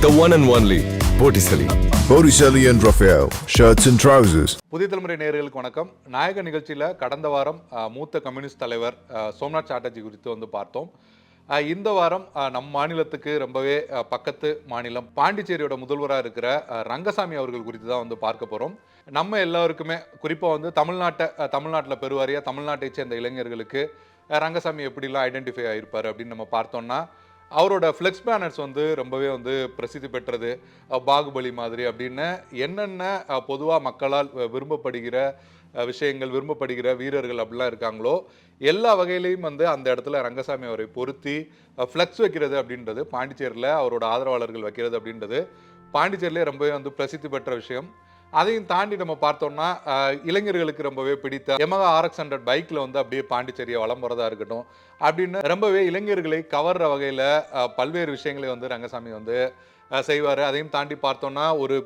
the one and only Botticelli. Botticelli and Raphael, shirts and trousers. புதிய தலைமுறை நேயர்களுக்கு வணக்கம் நாயக நிகழ்ச்சியில் கடந்த வாரம் மூத்த கம்யூனிஸ்ட் தலைவர் சோம்நாத் சாட்டர்ஜி குறித்து வந்து பார்த்தோம் இந்த வாரம் நம் மாநிலத்துக்கு ரொம்பவே பக்கத்து மாநிலம் பாண்டிச்சேரியோட முதல்வராக இருக்கிற ரங்கசாமி அவர்கள் குறித்து தான் வந்து பார்க்க போகிறோம் நம்ம எல்லாருக்குமே குறிப்பாக வந்து தமிழ்நாட்டை தமிழ்நாட்டில் பெருவாரியாக தமிழ்நாட்டை சேர்ந்த இளைஞர்களுக்கு ரங்கசாமி எப்படிலாம் ஐடென்டிஃபை ஆகிருப்பார் அப்படின்னு நம்ம பார்த்தோம்னா அவரோட ஃப்ளெக்ஸ் பேனர்ஸ் வந்து ரொம்பவே வந்து பிரசித்தி பெற்றது. பாகுபலி மாதிரி அப்படின்னு என்னென்ன பொதுவாக மக்களால் விரும்பப்படுகிற விஷயங்கள் விரும்பப்படுகிற வீரர்கள் அப்படிலாம் இருக்காங்களோ எல்லா வகையிலையும் வந்து அந்த இடத்துல ரங்கசாமி அவரை பொருத்தி ஃப்ளெக்ஸ் வைக்கிறது அப்படின்றது பாண்டிச்சேரியில் அவரோட ஆதரவாளர்கள் வைக்கிறது அப்படின்றது பாண்டிச்சேரியிலே ரொம்பவே வந்து பிரசித்தி பெற்ற விஷயம். அதையும் தாண்டி நம்ம பார்த்தோம்னா இளைஞர்களுக்கு ரொம்பவே பிடித்த எமகா ஆர்எக்ஸ் ஹண்ட்ரட் பைக்கில் வந்து அப்படியே பாண்டிச்சேரியை வளம் போகிறதா இருக்கட்டும் அப்படின்னு ரொம்பவே இளைஞர்களை கவர்ற வகையில் பல்வேறு விஷயங்களை வந்து ரங்கசாமி வந்து செய்வார். அதையும் தாண்டி பார்த்தோம்னா ஒரு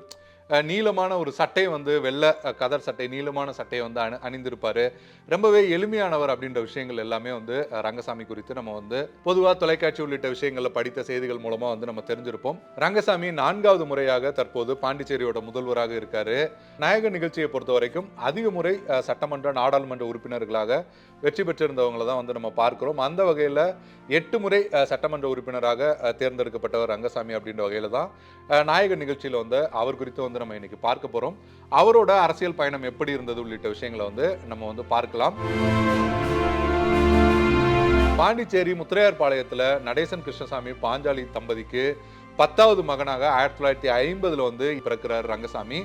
நீளமான ஒரு சட்டை வந்து வெள்ளை கதர் சட்டை நீளமான சட்டையை வந்து அணி அணிந்திருப்பார். ரொம்பவே எளிமையானவர் அப்படின்ற விஷயங்கள் எல்லாமே வந்து ரங்கசாமி குறித்து நம்ம வந்து பொதுவாக தொலைக்காட்சி உள்ளிட்ட விஷயங்களில் படித்த செய்திகள் மூலமாக வந்து நம்ம தெரிஞ்சிருப்போம். ரங்கசாமி நான்காவது முறையாக தற்போது பாண்டிச்சேரியோட முதல்வராக இருக்கார். நாயக நிகழ்ச்சியை பொறுத்த வரைக்கும் அதிக முறை சட்டமன்ற நாடாளுமன்ற உறுப்பினர்களாக வெற்றி பெற்றிருந்தவங்களை தான் வந்து நம்ம பார்க்கிறோம். அந்த வகையில் எட்டு முறை சட்டமன்ற உறுப்பினராக தேர்ந்தெடுக்கப்பட்டவர் ரங்கசாமி அப்படின்ற வகையில் தான் நாயக நிகழ்ச்சியில் வந்து அவர் குறித்து வந்து நம்ம இன்னைக்கு பார்க்க போகிறோம் அவரோட அரசியல் பயணம் எப்படி இருந்தது? உள்ளிட்ட விஷயங்களை வந்து நம்ம வந்து பார்க்கலாம். பாண்டிச்சேரி முத்திரையார்பாளையத்தில் நடேசன் கிருஷ்ணசாமி பாஞ்சாலி தம்பதிக்கு பத்தாவது மகனாக ஆயிரத்தி தொள்ளாயிரத்தி ஐம்பதுல வந்து பிறக்கிறார் ரங்கசாமி.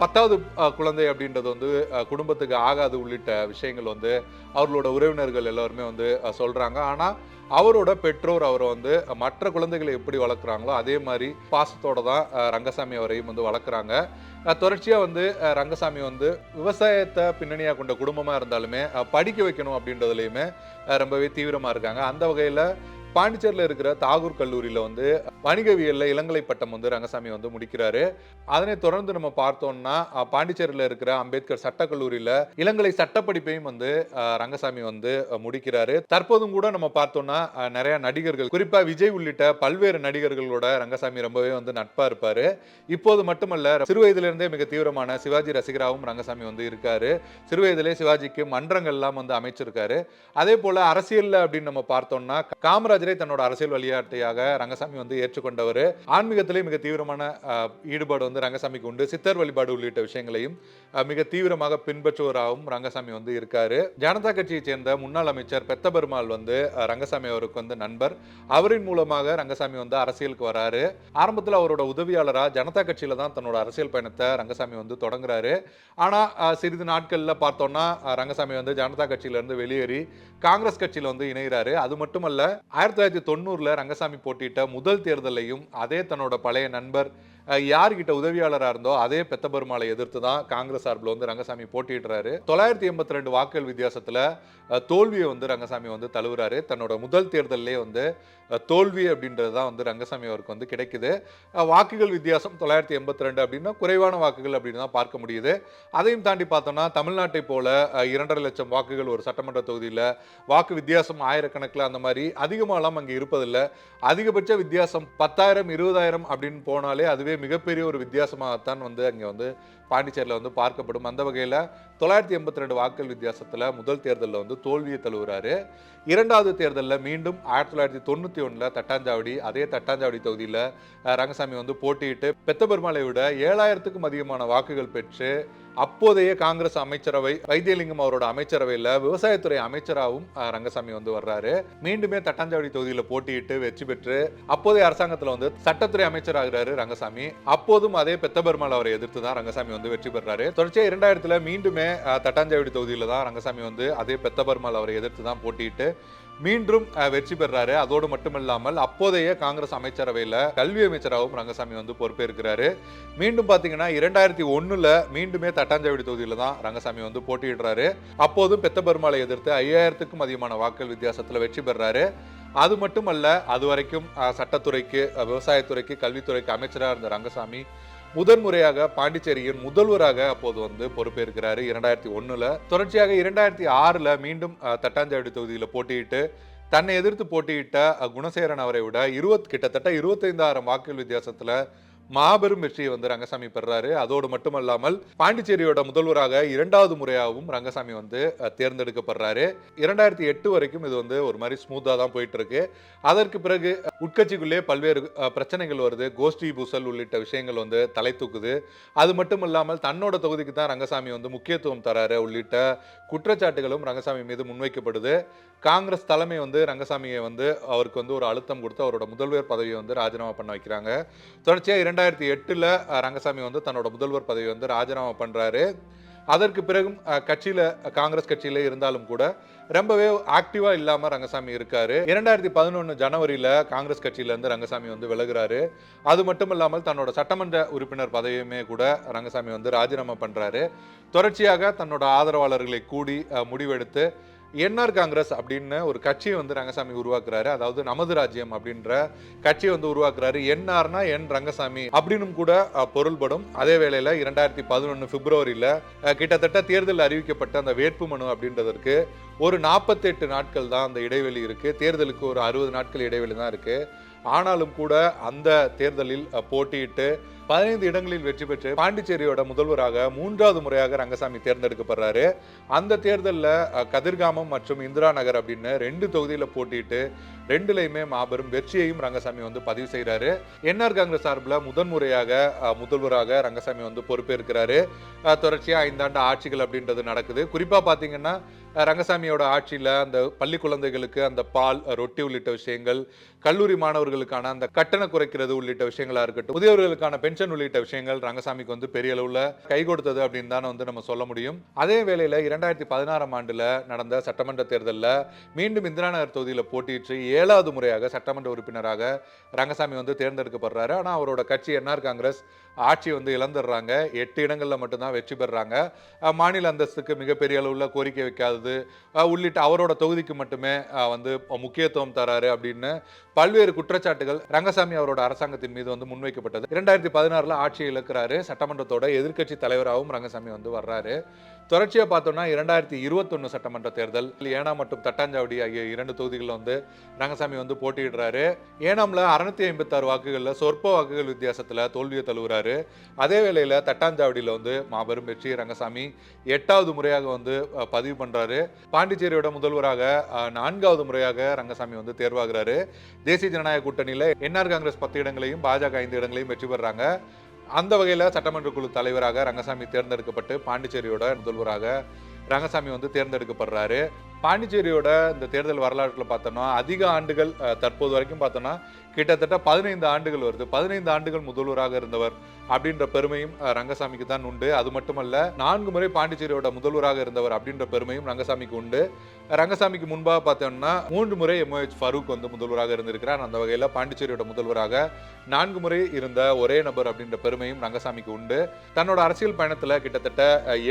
பத்தாவது குழந்தை அப்படின்றது வந்து குடும்பத்துக்கு ஆகாது உள்ளிட்ட விஷயங்கள் வந்து அவர்களோட உறவினர்கள் எல்லாருமே வந்து சொல்கிறாங்க ஆனால் அவரோட பெற்றோர் அவரை வந்து மற்ற குழந்தைகளை எப்படி வளர்க்குறாங்களோ அதே மாதிரி பாசத்தோடு தான் ரங்கசாமி அவரையும் வந்து வளர்க்குறாங்க. தொடர்ச்சியாக வந்து ரங்கசாமி வந்து விவசாயத்தை பின்னணியாக கொண்ட குடும்பமாக இருந்தாலுமே படிக்க வைக்கணும் அப்படின்றதுலையுமே ரொம்பவே தீவிரமாக இருக்காங்க. அந்த வகையில் பாண்டிச்சேரியில் இருக்கிற தாகூர் கல்லூரியில் வந்து வணிகவியலில் இளங்கலை பட்டம் வந்து ரங்கசாமி வந்து முடிக்கிறாரு. அதனை தொடர்ந்து நம்ம பார்த்தோம்னா பாண்டிச்சேரியில் இருக்கிற அம்பேத்கர் சட்டக்கல்லூரியில் இளங்கலை சட்டப்படிப்பையும் வந்து ரங்கசாமி வந்து முடிக்கிறாரு. தற்போதும் கூட நம்ம பார்த்தோம்னா நிறைய நடிகர்கள் குறிப்பாக விஜய் உள்ளிட்ட பல்வேறு நடிகர்களோட ரங்கசாமி ரொம்பவே வந்து நட்பாக இருப்பார். இப்போது மட்டுமல்ல சிறு வயதிலிருந்தே மிக தீவிரமான சிவாஜி ரசிகராகவும் ரங்கசாமி வந்து இருக்காரு. சிறு வயதிலே சிவாஜிக்கு மன்றங்கள்லாம் வந்து அமைச்சிருக்காரு. அதே போல அரசியலில் அப்படின்னு நம்ம பார்த்தோம்னா காமராஜரை தன்னோட அரசியல் வழியாட்டையாக ரங்கசாமி வந்து ஏற்றுக்கொண்டவர். ஆன்மீகத்திலே மிக தீவிரமான ஈடுபாடு வந்து ரங்கசாமிக்கு உண்டு. சித்தர் வழிபாடு உள்ளிட்ட விஷயங்களையும் மிக தீவிரமாக பின்பற்றுவராகவும் ரங்கசாமி வந்து இருக்காரு. ஜனதா கட்சியை சேர்ந்த முன்னாள் அமைச்சர் பெத்த பெருமாள் வந்து ரங்கசாமி அவருக்கு வந்து நண்பர். அவரின் மூலமாக ரங்கசாமி வந்து அரசியலுக்கு வராரு. ஆரம்பத்தில் அவரோட உதவியாளராக ஜனதா கட்சியில தான் தன்னோட அரசியல் பயணத்தை ரங்கசாமி வந்து தொடங்குறாரு. ஆனா சிறிது நாட்கள்ல பார்த்தோம்னா ரங்கசாமி வந்து ஜனதா கட்சியிலிருந்து வெளியேறி காங்கிரஸ் கட்சியில் வந்து இணைகிறாரு. அது மட்டுமல்ல ஆயிரத்தி தொள்ளாயிரத்தி தொண்ணூறுல ரங்கசாமி போட்டியிட்ட முதல் தேர்தலையும் அதே தன்னோட பழைய நண்பர் யார்கிட்ட உதவியாளராக இருந்தோ அதே பெத்த பெருமாளை எதிர்த்து தான் காங்கிரஸ் சார்பில் வந்து ரங்கசாமி போட்டியிடுறாரு. தொள்ளாயிரத்தி எண்பத்தி ரெண்டு வாக்குகள் வித்தியாசத்தில் தோல்வியை வந்து ரங்கசாமி வந்து தழுவுறாரு. தன்னோட முதல் தேர்தலிலே வந்து தோல்வி அப்படின்றது தான் வந்து ரங்கசாமி அவருக்கு வந்து கிடைக்குது. வாக்குகள் வித்தியாசம் தொள்ளாயிரத்தி எண்பத்தி ரெண்டு அப்படின்னா குறைவான வாக்குகள் அப்படின்னு தான் பார்க்க முடியுது. அதையும் தாண்டி பார்த்தோம்னா தமிழ்நாட்டை போல இரண்டரை லட்சம் வாக்குகள் ஒரு சட்டமன்ற தொகுதியில் வாக்கு வித்தியாசம் ஆயிரக்கணக்கில் அந்த மாதிரி அதிகமாகலாம் அங்கே இருப்பதில்லை. அதிகபட்ச வித்தியாசம் பத்தாயிரம் இருபதாயிரம் அப்படின்னு போனாலே அதுவே மிகப்பெரிய ஒரு வித்தியாசமாகத்தான் வந்து அங்கே வந்து பாண்டிச்சேரியில் வந்து பார்க்கப்படும். அந்த வகையில் தொள்ளாயிரத்தி எண்பத்தி ரெண்டு வாக்குகள் வித்தியாசத்தில் முதல் தேர்தலில் வந்து தோல்வியை தழுவுறாரு. இரண்டாவது தேர்தலில் மீண்டும் ஆயிரத்தி தொள்ளாயிரத்தி தொண்ணூற்றி ஒன்றில் தட்டாஞ்சாவடி அதே தட்டாஞ்சாவடி தொகுதியில் ரங்கசாமி வந்து போட்டியிட்டு பெத்த பெருமாளை விட ஏழாயிரத்துக்கும் அதிகமான வாக்குகள் பெற்று அப்போதைய காங்கிரஸ் அமைச்சரவை வைத்தியலிங்கம் அவரோட அமைச்சரவையில் விவசாயத்துறை அமைச்சராகவும் ரங்கசாமி வந்து வர்றாரு. மீண்டுமே தட்டாஞ்சாவடி தொகுதியில் போட்டியிட்டு வெற்றி பெற்று அப்போதைய அரசாங்கத்தில் வந்து சட்டத்துறை அமைச்சராகிறாரு ரங்கசாமி. அப்போதும் அதே பெத்தபெருமாள் அவரை எதிர்த்து தான் ரங்கசாமி வந்து வெற்றி பெறாரு. தொடர்ச்சியா இரண்டாயிரத்துல மீண்டுமே தட்டாஞ்சாவடி தொகுதியில தான் ரங்கசாமி வந்து அதே பெத்தபெருமாள் அவரை எதிர்த்து தான் போட்டியிட்டு மீண்டும் வெற்றி பெறாரு. அதோடு மட்டுமில்லாமல் அப்போதைய காங்கிரஸ் அமைச்சரவையில் கல்வி அமைச்சராகவும் ரங்கசாமி வந்து பொறுப்பேற்கிறாரு. மீண்டும் பார்த்தீங்கன்னா இரண்டாயிரத்தி ஒண்ணுல மீண்டுமே தட்டாஞ்சாவடி தொகுதியில தான் ரங்கசாமி வந்து போட்டியிடுறாரு. அப்போதும் பெத்தபெருமாளை எதிர்த்து ஐயாயிரத்துக்கும் அதிகமான வாக்கள் வித்தியாசத்தில் வெற்றி பெறாரு. அது மட்டுமல்ல அது வரைக்கும் சட்டத்துறைக்கு விவசாயத்துறைக்கு கல்வித்துறைக்கு அமைச்சராக இருந்த ரங்கசாமி முதன்முறையாக பாண்டிச்சேரியின் முதல்வராக அப்போது வந்து பொறுப்பேற்கிறாரு. இரண்டாயிரத்தி ஒண்ணுல தொடர்ச்சியாக இரண்டாயிரத்தி ஆறுல மீண்டும் தட்டாஞ்சாவடி தொகுதியில் போட்டியிட்டு தன்னை எதிர்த்து போட்டியிட்ட குணசேகரன் அவரை விட இருபத் கிட்டத்தட்ட இருபத்தைந்தாயிரம் வாக்குகள் வித்தியாசத்துல மாபெரும் வெற்றியை வந்து ரங்கசாமி பெறாரு அதோடு மட்டுமல்லாமல் பாண்டிச்சேரியோட முதல்வராக இரண்டாவது முறையாகவும் ரங்கசாமி வந்து தேர்ந்தெடுக்கப்படுறாரு. இரண்டாயிரத்தி எட்டு வரைக்கும் இது வந்து ஒரு மாதிரி ஸ்மூத்தாக தான் போயிட்டு இருக்கு அதற்கு பிறகு உட்கட்சிக்குள்ளே பல்வேறு பிரச்சனைகள் வருது. கோஷ்டி பூசல் உள்ளிட்ட விஷயங்கள் வந்து தலை தூக்குது. அது மட்டும் இல்லாமல் தன்னோட தொகுதிக்கு தான் ரங்கசாமி வந்து முக்கியத்துவம் தராரு. உள்ளிட்ட குற்றச்சாட்டுகளும் ரங்கசாமி மீது முன்வைக்கப்படுது. காங்கிரஸ் தலைமை வந்து ரங்கசாமியை வந்து அவருக்கு வந்து ஒரு அழுத்தம் கொடுத்து அவரோட முதல்வர் பதவியை வந்து ராஜினாமா பண்ண வைக்கிறாங்க. தொடர்ச்சியாக இரண்டாயிரத்தி எட்டில் ரங்கசாமி வந்து தன்னோட முதல்வர் பதவி வந்து ராஜினாமா பண்ணுறாரு அதற்கு பிறகும் கட்சியில் காங்கிரஸ் கட்சியில் இருந்தாலும் கூட ரொம்பவே ஆக்டிவாக இல்லாமல் ரங்கசாமி இருக்கார். இரண்டாயிரத்தி பதினொன்று ஜனவரியில் காங்கிரஸ் கட்சியிலேருந்து ரங்கசாமி வந்து விலகுறாரு. அது மட்டும் இல்லாமல் தன்னோட சட்டமன்ற உறுப்பினர் பதவியுமே கூட ரங்கசாமி வந்து ராஜினாமா பண்றாரு. தொடர்ச்சியாக தன்னோட ஆதரவாளர்களை கூடி முடிவெடுத்து என்ஆர் காங்கிரஸ் அப்படின்னு ஒரு கட்சியை வந்து ரங்கசாமி உருவாக்குறாரு. அதாவது நமது ராஜ்யம் அப்படின்ற கட்சியை வந்து உருவாக்குறாரு. என்ஆர்னா என் ரங்கசாமி அப்படின்னும் கூட பொருள்படும். அதே வேளையில் இரண்டாயிரத்தி பதினொன்று பிப்ரவரியில் கிட்டத்தட்ட தேர்தல் அறிவிக்கப்பட்ட அந்த வேட்புமனு அப்படின்றதற்கு ஒரு நாற்பத்தெட்டு நாட்கள் தான் அந்த இடைவெளி இருக்குது தேர்தலுக்கு ஒரு அறுபது நாட்கள் இடைவெளி தான் இருக்குது ஆனாலும் கூட அந்த தேர்தலில் போட்டியிட்டு பதினைந்து இடங்களில் வெற்றி பெற்று பாண்டிச்சேரியோட முதல்வராக மூன்றாவது முறையாக ரங்கசாமி தேர்ந்தெடுக்கப்படுறாரு. அந்த தேர்தலில் கதிர்காமம் மற்றும் இந்திரா நகர் அப்படின்னு ரெண்டு தொகுதியில் போட்டிட்டு ரெண்டுலையுமே மாபெரும் வெற்றியையும் ரங்கசாமி வந்து பதிவு செய்கிறாரு என்ஆர் காங்கிரஸ் சார்பில் முதன்முறையாக முதல்வராக ரங்கசாமி வந்து பொறுப்பேற்கிறாரு. தொடர்ச்சியாக ஐந்தாண்டு ஆட்சிகள் அப்படின்றது நடக்குது. குறிப்பாக பார்த்தீங்கன்னா ரங்கசாமியோட ஆட்சியில் அந்த பள்ளி குழந்தைகளுக்கு அந்த பால் ரொட்டி உள்ளிட்ட விஷயங்கள் கல்லூரி மாணவர்களுக்கான அந்த கட்டண குறைக்கிறது உள்ளிட்ட விஷயங்களாக இருக்கட்டும் முதியவர்களுக்கான பென்ஷன் உள்ளிட்ட விஷயங்கள் ரங்கசாமிக்கு வந்து பெரிய அளவில் கை கொடுத்தது அப்படின்னு தான் வந்து நம்ம சொல்ல முடியும். அதே வேளையில் இரண்டாயிரத்தி பதினாறாம் ஆண்டுல நடந்த சட்டமன்ற தேர்தலில் மீண்டும் இந்திரா நகர் தொகுதியில் போட்டியிட்டு ஏழாவது முறையாக சட்டமன்ற உறுப்பினராக ரங்கசாமி வந்து தேர்ந்தெடுக்கப்படுறாரு. ஆனால் அவரோட கட்சி என்ஆர் காங்கிரஸ் ஆட்சி வந்து இழந்துடுறாங்க. எட்டு இடங்களில் மட்டும்தான் வெற்றி பெறுறாங்க. மாநில அந்தஸ்துக்கு மிகப்பெரிய அளவில் கோரிக்கை வைக்காதது. உள்ளிட்ட அவரோட தொகுதிக்கு மட்டுமே வந்து முக்கியத்துவம் தராரு அப்படின்னு பல்வேறு குற்றச்சாட்டுகள் ரங்கசாமி அவரோட அரசாங்கத்தின் மீது வந்து முன்வைக்கப்பட்டது. இரண்டாயிரத்தி பதினாறில் ஆட்சி இழக்கிறாரு. சட்டமன்றத்தோட எதிர்க்கட்சி தலைவராகவும் ரங்கசாமி வந்து வர்றாரு. தொடர்ச்சியாக பார்த்தோம்னா இரண்டாயிரத்தி இருபத்தொன்னு சட்டமன்ற தேர்தல் ஏனாம் மற்றும் தட்டாஞ்சாவடி ஆகிய இரண்டு தொகுதிகளில் வந்து ரங்கசாமி வந்து போட்டியிடுறாரு. ஏனாமில் அறுநூத்தி ஐம்பத்தாறு வாக்குகளில் சொற்ப வாக்குகள் வித்தியாசத்தில் தோல்வியை தழுவுறாரு. அதே வேளையில் தட்டாஞ்சாவடியில் வந்து மாபெரும் வெற்றி ரங்கசாமி எட்டாவது முறையாக வந்து பதிவு பண்ணுறாரு பாண்டிச்சேரியோட முதல்வராக நான்காவது முறையாக ரங்கசாமி வந்து தேர்வாகிறாரு. தேசிய ஜனநாயக கூட்டணியில் என்ஆர் காங்கிரஸ் பத்து இடங்களையும் பாஜக ஐந்து இடங்களையும் வெற்றி பெறாங்க அந்த வகையில் சட்டமன்ற குழு தலைவராக ரங்கசாமி தேர்ந்தெடுக்கப்பட்டு பாண்டிச்சேரியோட முதல்வராக ரங்கசாமி வந்து தேர்ந்தெடுக்கப்படுறாரு. பாண்டிச்சேரியோட இந்த தேர்தல் வரலாற்றில் பார்த்தோம்னா அதிக ஆண்டுகள் தற்போது வரைக்கும் பார்த்தோம்னா கிட்டத்தட்ட பதினைந்து ஆண்டுகள் வருது. பதினைந்து ஆண்டுகள் முதல்வராக இருந்தவர் அப்படின்ற பெருமையும் ரங்கசாமிக்கு தான் உண்டு. அது மட்டுமல்ல நான்கு முறை பாண்டிச்சேரியோட முதல்வராக இருந்தவர் அப்படின்ற பெருமையும் ரங்கசாமிக்கு உண்டு. ரங்கசாமிக்கு முன்பாக பார்த்தோம்னா மூன்று முறை எம்ஓஹெச் ஃபரூக் வந்து முதல்வராக இருந்திருக்கிறார். அந்த வகையில் பாண்டிச்சேரியோட முதல்வராக நான்கு முறை இருந்த ஒரே நபர் அப்படின்ற பெருமையும் ரங்கசாமிக்கு உண்டு. தன்னோட அரசியல் பயணத்தில் கிட்டத்தட்ட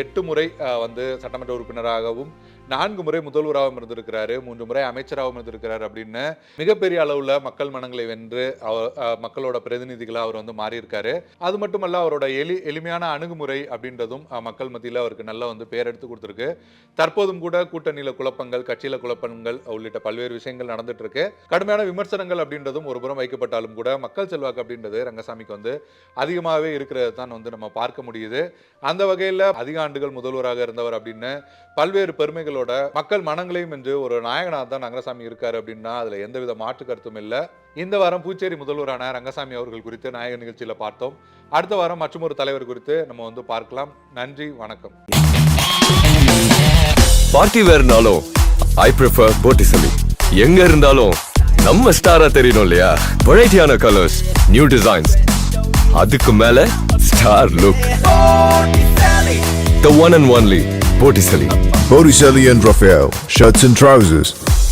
எட்டு முறை வந்து சட்டமன்ற உறுப்பினராகவும் நான்கு முறை முதல்வராகவும் இருந்திருக்கிறாரு மூன்று முறை அமைச்சராகவும் இருந்திருக்கிறார் அப்படின்னு மிகப்பெரிய அளவில் மக்கள் மனங்களை வென்று அவர் மக்களோட பிரதிநிதிகளாக அவர் வந்து மாறியிருக்காரு. அது மட்டுமல்ல அவரோட எளி எளிமையான அணுகுமுறை அப்படின்றதும் மக்கள் மத்தியில் அவருக்கு நல்லா வந்து பேர் எடுத்து கொடுத்துருக்கு. தற்போதும் கூட கூட்டணியில குழப்பங்கள் கட்சியில குழப்பங்கள் உள்ளிட்ட பல்வேறு விஷயங்கள் நடந்துட்டு இருக்கு கடுமையான விமர்சனங்கள் அப்படின்றதும் ஒரு புறம் வைக்கப்பட்டாலும் கூட மக்கள் செல்வாக்கு அப்படின்றது ரங்கசாமிக்கு வந்து அதிகமாகவே இருக்கிறது தான் வந்து நம்ம பார்க்க முடியுது. அந்த வகையில் அதிக ஆண்டுகள் முதல்வராக இருந்தவர் அப்படின்னு பல்வேறு பெருமைகள் பெருமைகளோட மக்கள் மனங்களையும் என்று ஒரு நாயகனாக தான் ரங்கசாமி இருக்காரு அப்படின்னா அதுல எந்தவித மாற்று கருத்தும் இல்லை. இந்த வாரம் பூச்சேரி முதல்வரான ரங்கசாமி அவர்கள் குறித்து நாயக நிகழ்ச்சியில் பார்த்தோம். அடுத்த வாரம் மற்றும் ஒரு தலைவர் குறித்து நம்ம வந்து பார்க்கலாம். நன்றி வணக்கம். பார்ட்டி வேறுனாலும் ஐ ப்ரிஃபர் போட்டிசலி எங்க இருந்தாலும் நம்ம ஸ்டாரா தெரியணும் இல்லையா? வெரைட்டியான கலர்ஸ் நியூ டிசைன்ஸ் அதுக்கு மேல star look the one and only Botticelli. Botticelli and Raphael, shirts and trousers.